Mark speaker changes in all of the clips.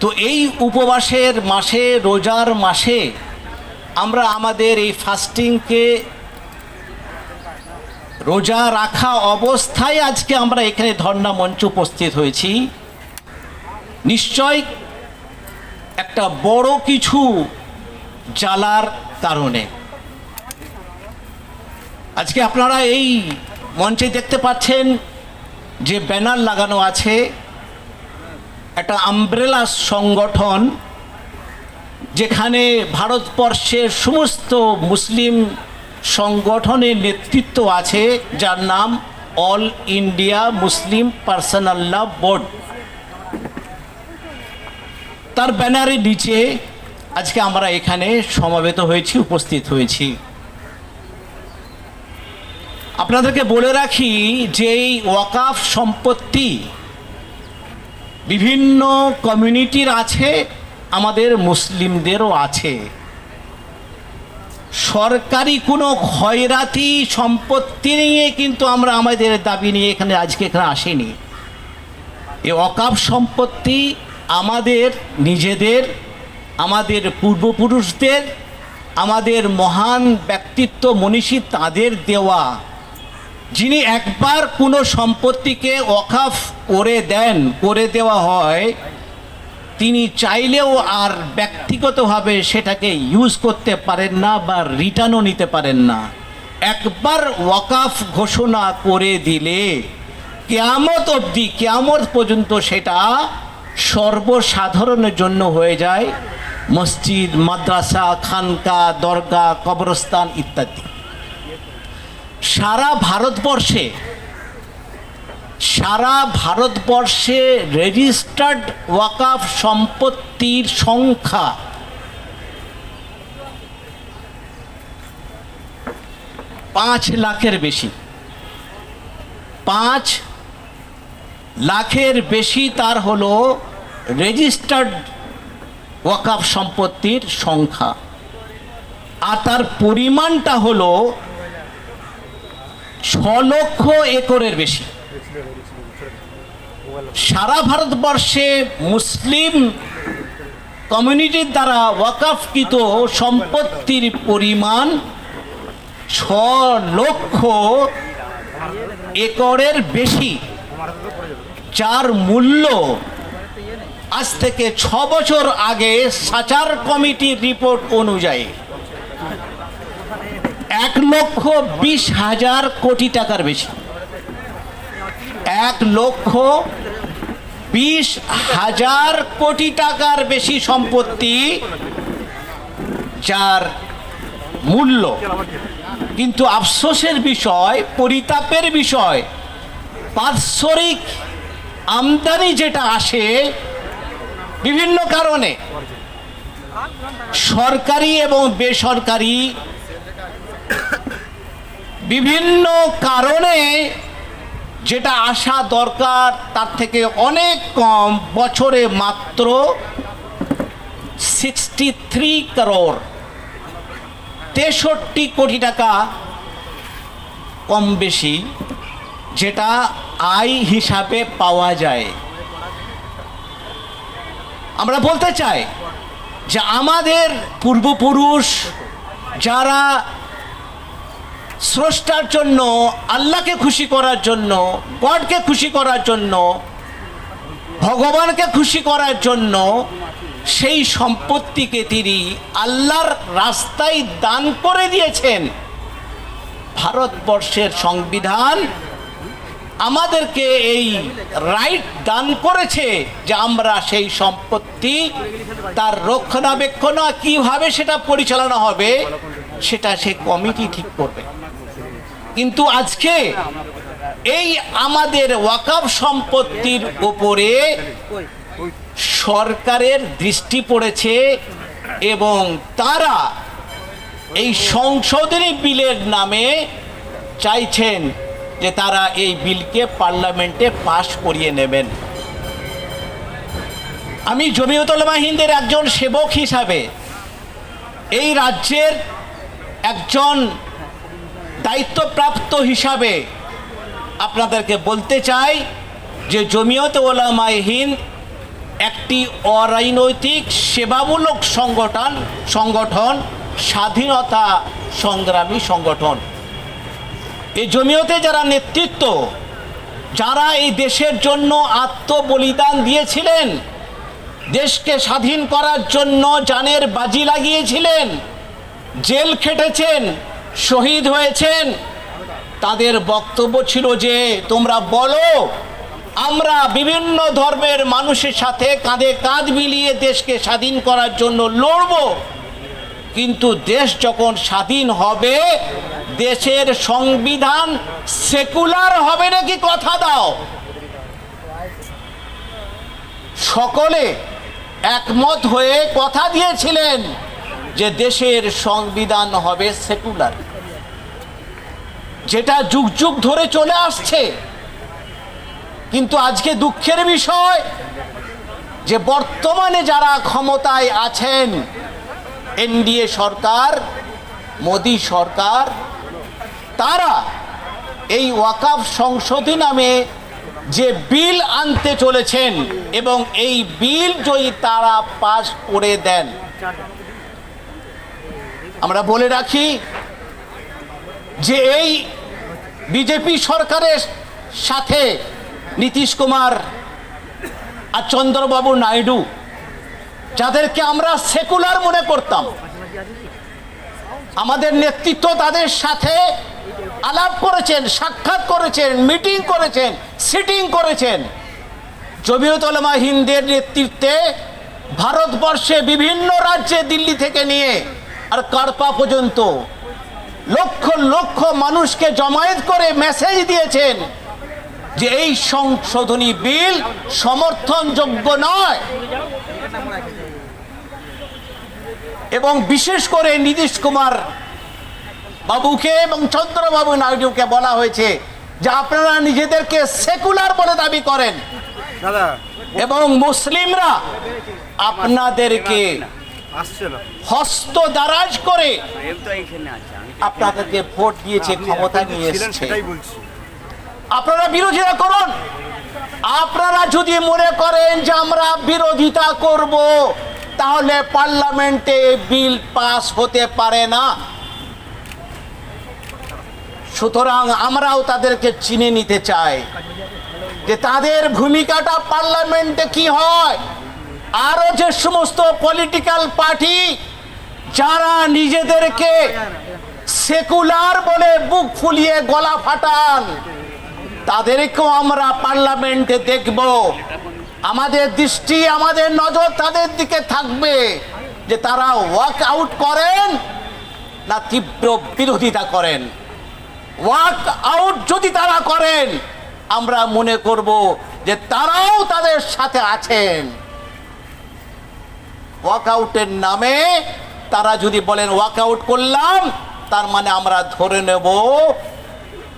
Speaker 1: তো এই উপবাসের মাসে, রোজার মাসে আমরা আমাদের এই ফাস্টিংকে রোজা রাখা অবস্থায় আজকে আমরা এখানে ধর্ণা মঞ্চ উপস্থিত হয়েছি। নিশ্চয় একটা বড় কিছু জ্বালার কারণে। আজকে আপনারা এই মঞ্চে দেখতে পাচ্ছেন যে ব্যানার লাগানো আছে। একটা আমব্রেলা সংগঠন যেখানে ভারতবর্ষের সমস্ত মুসলিম সংগঠনের নেতৃত্ব আছে, যার নাম all India Muslim personal law board তার ব্যানারের নিচে আজকে আমরা এখানে সমাবেত হয়েছি, উপস্থিত হয়েছি। আপনাদেরকে বলে রাখি যে এই ওয়াকাফ সম্পত্তি বিভিন্ন কমিউনিটির আছে, আমাদের মুসলিমদেরও আছে। সরকারি কোনো ক্ষয়রাতি সম্পত্তি নিয়ে কিন্তু আমরা আমাদের দাবি নিয়ে এখানে, আজকে এখানে আসিনি। এ অকাপ সম্পত্তি আমাদের নিজেদের, আমাদের পূর্বপুরুষদের, আমাদের মহান ব্যক্তিত্ব মনীষী তাদের দেওয়া। যিনি একবার কোনো সম্পত্তিকে অকাফ করে দেন, করে দেওয়া হয়, তিনি চাইলেও আর ব্যক্তিগতভাবে সেটাকে ইউজ করতে পারেন না বা রিটার্নও নিতে পারেন না। একবার ওয়াকাফ ঘোষণা করে দিলে কেয়ামত অবধি, কেয়ামত পর্যন্ত সেটা সর্বসাধারণের জন্য হয়ে যায়। মসজিদ, মাদ্রাসা, খানকা, দরগা, কবরস্থান ইত্যাদি। সারা ভারতবর্ষে সারা ভারতবর্ষে রেজিস্টার্ড ওয়াকাফ সম্পত্তির সংখ্যা পাঁচ লাখের বেশি। পাঁচ লাখের বেশি তার হলো রেজিস্টার্ড ওয়াকাফ সম্পত্তির সংখ্যা। আর তার পরিমাণটা হলো ছ লক্ষ একরের বেশি। সারা ভারতবর্ষে মুসলিম কমিউনিটির দ্বারা ওয়াকাফকৃত সম্পত্তির পরিমাণ ছ লক্ষ একরের বেশি, যার মূল্য আজ থেকে ছ বছর আগে সাচার কমিটির রিপোর্ট অনুযায়ী। এক লক্ষ বিশ হাজার কোটি টাকার বেশি। এক লক্ষ বিশ হাজার কোটি টাকার বেশি সম্পত্তি যার মূল্য। কিন্তু আফসোসের বিষয়, পরিতাপের বিষয় বাৎসরিক আমদানি যেটা আসে বিভিন্ন কারণে, সরকারি এবং বেসরকারি বিভিন্ন কারণে যেটা আসা দরকার, তার থেকে অনেক কম, বছরে মাত্র সিক্সটি থ্রি করোড় তেষট্টি কোটি টাকা কম বেশি যেটা আয় হিসাবে পাওয়া যায়। আমরা বলতে চাই যে আমাদের পূর্বপুরুষ যারা স্রষ্টার জন্য, আল্লাহকে খুশি করার জন্য, গডকে খুশি করার জন্য, ভগবানকে খুশি করার জন্য সেই সম্পত্তিকে তিনি আল্লাহর রাস্তায় দান করে দিয়েছেন। ভারতবর্ষের সংবিধান আমাদেরকে এই রাইট দান করেছে যে আমরা সেই সম্পত্তি, তার রক্ষণাবেক্ষণ কীভাবে সেটা পরিচালনা হবে, সেটা সে কমিটি ঠিক করবে। কিন্তু আজকে এই আমাদের ওয়াকাফ সম্পত্তির উপরে সরকারের দৃষ্টি পড়েছে এবং তারা এই সংশোধনী বিলের নামে চাইছেন যে তারা এই বিলকে পার্লামেন্টে পাশ করিয়ে নেবেন। আমি জমিয়তলমা হিন্দের একজন সেবক হিসাবে এই রাজ্যের একজন দায়িত্বপ্রাপ্ত হিসাবে আপনাদেরকে বলতে চাই যে জমিয়ত ওলামায় হিন্দ একটি অরাজনৈতিক সেবামূলক সংগঠন সংগঠন, স্বাধীনতা সংগ্রামী সংগঠন। এই জমিয়তে যারা নেতৃত্ব, যারা এই দেশের জন্য আত্মবলিদান দিয়েছিলেন, দেশকে স্বাধীন করার জন্য জানের বাজি লাগিয়েছিলেন, জেল খেটেছেন শহীদ হয়েছেন। তাদের বক্তব্য ছিল যে, তোমরা বলো, আমরা বিভিন্ন ধর্মের মানুষের সাথে কাঁধে কাঁধ মিলিয়ে দেশকে স্বাধীন করার জন্য লড়ব। কিন্তু দেশ যখন স্বাধীন হবে, দেশের সংবিধান সেকুলার হবে নাকি কথা দাও? সকলে একমত হয়ে কথা দিয়েছিলেন। যে দেশের সংবিধান হবে সেকুলার। যেটা যুগ যুগ ধরে চলে আসছে, কিন্তু আজকে দুঃখের বিষয় যে বর্তমানে যারা ক্ষমতায় আছেন, এনডিএ সরকার, মোদী সরকার, তারা এই ওয়াকাফ সংশোধী নামে যে বিল আনতে চলেছেন এবং এই বিল যদি তারা পাশ করে দেন আমরা বলে রাখি যে এই বিজেপি সরকারের সাথে নীতিশ কুমার আর চন্দ্রবাবু নাইডু, যাদেরকে আমরা সেকুলার মনে করতাম, আমাদের নেতৃত্ব তাদের সাথে আলাপ করেছেন, সাক্ষাৎ করেছেন, মিটিং করেছেন সিটিং করেছেন। জমিয়ত ওলামা হিন্দের নেতৃত্বে ভারতবর্ষে বিভিন্ন রাজ্যে দিল্লি থেকে নিয়ে আর কারপা পর্যন্ত লক্ষ লক্ষ মানুষকে জমায়েত করে মেসেজ দিয়েছেন যে এই সংশোধনী বিল সমর্থনযোগ্য নয়। এবং বিশেষ করে নীতিশ কুমার বাবুকে এবং চন্দ্রবাবু নাইডুকে বলা হয়েছে যে আপনারা নিজেদেরকে সেকুলার বলে দাবি করেন। এবং মুসলিমরা আপনাদেরকে হস্ত দারাজ করে আপনাদেরকে ভোট দিয়েছে ক্ষমতা নিয়ে এসছে। আপনারা বিরোধিতা করুন। আপনারা যদি মনে করেন যে আমরা বিরোধিতা করব তাহলে পার্লামেন্টে বিল পাস হতে পারে না। সুতরাং আমরাও তাদেরকে চিনে নিতে চাই যে তাদের ভূমিকাটা পার্লামেন্টে কি হয়? আরও যে সমস্ত পলিটিক্যাল পার্টি যারা নিজেদেরকে সেকুলার বলে বুক ফুলিয়ে গলা ফাটান, তাদেরকেও আমরা পার্লামেন্টে দেখব। আমাদের দৃষ্টি, আমাদের নজর তাদের দিকে থাকবে যে তারা ওয়াক আউট করেন না তীব্র বিরোধিতা করেন। ওয়াক আউট যদি তারা করেন, আমরা মনে করব যে তারাও তাদের সাথে আছেন। ওয়াকআউটের নামে তারা যদি বলেন ওয়াকআউট করলাম, তার মানে আমরা ধরে নেব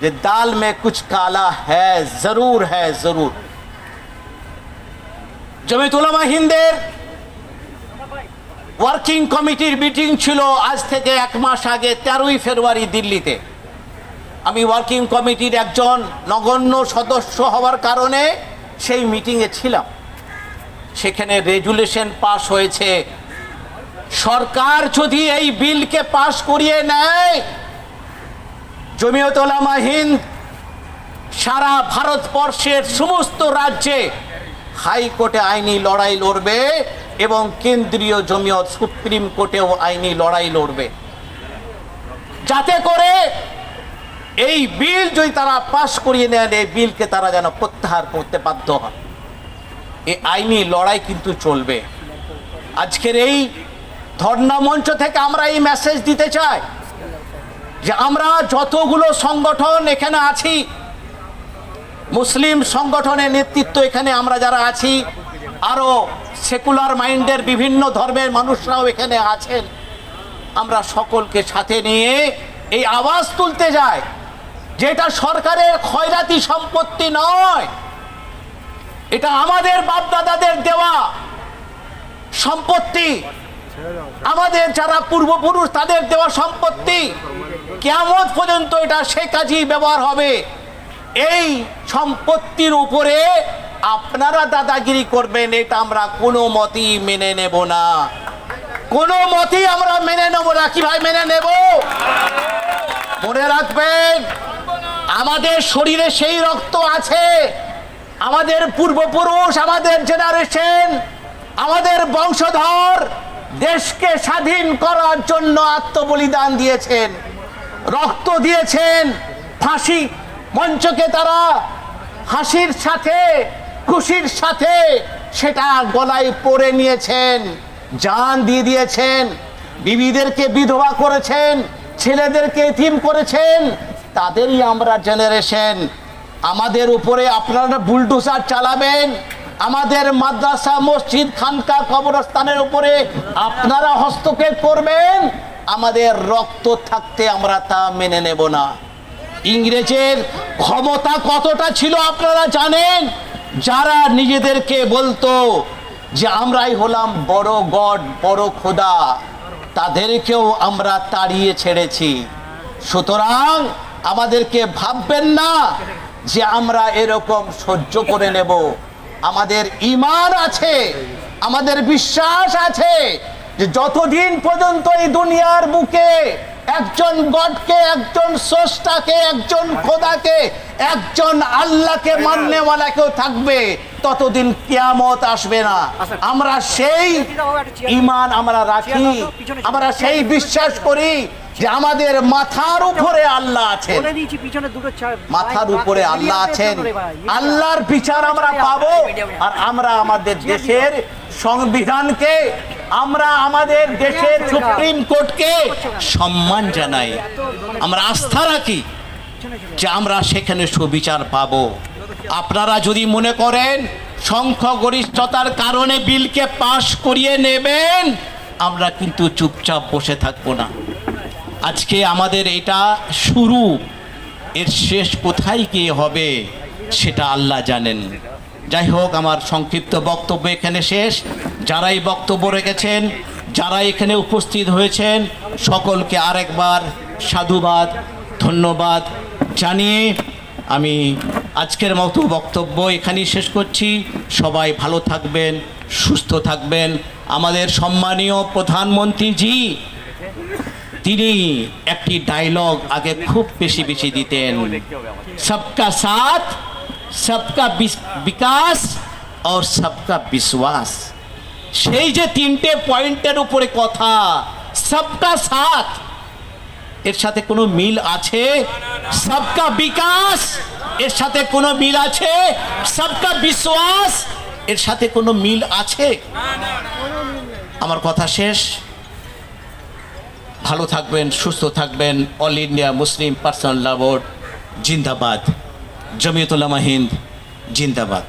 Speaker 1: যে দাল মে কুছ কালা হ্যাঁ জরুর হ্যাঁ জরুর। জমিতুলামা হিন্দের ওয়ার্কিং কমিটির মিটিং ছিল আজ থেকে এক মাস আগে, তেরোই ফেব্রুয়ারি দিল্লিতে। আমি ওয়ার্কিং কমিটির একজন নগণ্য সদস্য হওয়ার কারণে সেই মিটিংয়ে ছিলাম। সেখানে রেজুলেশন পাশ হয়েছে। সরকার যদি এই বিলকে পাস করিয়ে নেয়, জমিয়ত ওলামা হিন্দ সারা ভারতবর্ষের সমস্ত রাজ্যে হাইকোর্টে আইনি লড়াই লড়বে এবং কেন্দ্রীয় জমিয়ত সুপ্রিম কোর্টেও আইনি লড়াই লড়বে। যাতে করে এই বিল যদি তারা পাশ করিয়ে নেন এই বিলকে তারা যেন প্রত্যাহার করতে বাধ্য হন এই আইনি লড়াই কিন্তু চলবে। আজকের এই ধর্ণা মঞ্চ থেকে আমরা এই মেসেজ দিতে চাই যে আমরা যতগুলো সংগঠন এখানে আছি, মুসলিম সংগঠনের নেতৃত্ব এখানে আমরা যারা আছি আরও সেকুলার মাইন্ডের বিভিন্ন ধর্মের মানুষরাও এখানে আছেন, আমরা সকলকে সাথে নিয়ে এই আওয়াজ তুলতে যাই, যেটা সরকারের খয়রাতি সম্পত্তি নয়। এটা আমাদের বাপদাদাদের দেওয়া সম্পত্তি। আমাদের যারা পূর্বপুরুষ, তাদের দেওয়া সম্পত্তি। কেমন পর্যন্ত এটা সে কাজেই ব্যবহার হবে। এই সম্পত্তির উপরে আপনারা দাদাগিরি করবেন, এটা আমরা কোনো মতেই মেনে নেব না। কোনো মতেই আমরা মেনে নেব না। কি ভাই মেনে নেব? মনে রাখবেন, আমাদের শরীরে সেই রক্ত আছে। আমাদের পূর্বপুরুষ, আমাদের জেনারেশন আমাদের বংশধর দেশকে স্বাধীন করার জন্য আত্মবলিদান দিয়েছেন, রক্ত দিয়েছেন, ফাঁসি মঞ্চকে তারা হাসির সাথে, খুশির সাথে সেটা গলায় পরে নিয়েছেন, জান দিয়ে দিয়েছেন, বিবিদেরকে বিধবা করেছেন, ছেলেদেরকে থিম করেছেন, তাদেরই আমরা জেনারেশন আমাদের উপরে আপনারা বুলডোজার চালাবেন। আমাদের মাদ্রাসা, মসজিদ, খানকা, কবরস্থানের উপরে আপনারা হস্তক্ষেপ করবেন। আমাদের রক্ত থাকতে আমরা তা মেনে নেব না। ইংরেজের ক্ষমতা কতটা ছিল আপনারা জানেন? যারা নিজেদেরকে বলতো যে আমরাই হলাম বড় গড, বড় খোদা, তাদেরকেও আমরা তাড়িয়ে ছেড়েছি। সুতরাং আমাদেরকে ভাববেন না যে আমরা এরকম সহ্য করে নেব। আমাদের ইমান আছে, আমাদের বিশ্বাস আছে যে যতদিন পর্যন্ত এই দুনিয়ার বুকে একজন গডকে একজন স্রষ্টাকে একজন খোদাকে একজন আল্লাহকে মাননেওয়ালা কেউ থাকবে ততদিন কিয়ামত আসবে না। আমরা সেই ইমান আমরা রাখি। আমরা সেই বিশ্বাস করি যে আমাদের মাথার উপরে আল্লাহ আছেন। মাথার উপরে আল্লাহ আছেন। আল্লাহর বিচার আমরা পাবো আর আমরা আমাদের দেশের সংবিধানকে আমরা আমাদের দেশের সুপ্রিম কোর্টকে সম্মান জানাই। আমরা আস্থা রাখি যে আমরা সেখানে সুবিচার পাবো। আপনারা যদি মনে করেন সংখ্যাগরিষ্ঠতার কারণে বিলকে পাশ করিয়ে নেবেন, আমরা কিন্তু চুপচাপ বসে থাকব না। আজকে আমাদের এটা শুরু। এর শেষ কোথায় গিয়ে হবে সেটা আল্লাহ জানেন। যাই হোক, আমার সংক্ষিপ্ত বক্তব্য এখানে শেষ। যারাই বক্তব্য রেখেছেন, যারা এখানে উপস্থিত হয়েছেন, সকলকে আরেকবার সাধুবাদ, ধন্যবাদ জানিয়ে আমি আজকের মতো বক্তব্য এখানেই শেষ করছি। সবাই ভালো থাকবেন, সুস্থ থাকবেন। আমাদের সম্মানীয় প্রধানমন্ত্রীজি, তিনি একটি ডায়লগ আগে খুব বেশি বেশি দিতেন। সবকা সাথ, সবকা বিকাশ, আর সবকা বিশ্বাস। সেই যে তিনটে পয়েন্টের উপরে কথা সবকা সাথ এর সাথে কোনো মিল আছে? সবকা বিকাশ। এর সাথে কোনো মিল আছে? সবকা বিশ্বাস। এর সাথে কোনো মিল আছে? আমার কথা শেষ। ভালো থাকবেন, সুস্থ থাকবেন। All India Muslim personal law জিন্দাবাদ। জমিয়তুল্লামা হিন্দ, জিন্দাবাদ।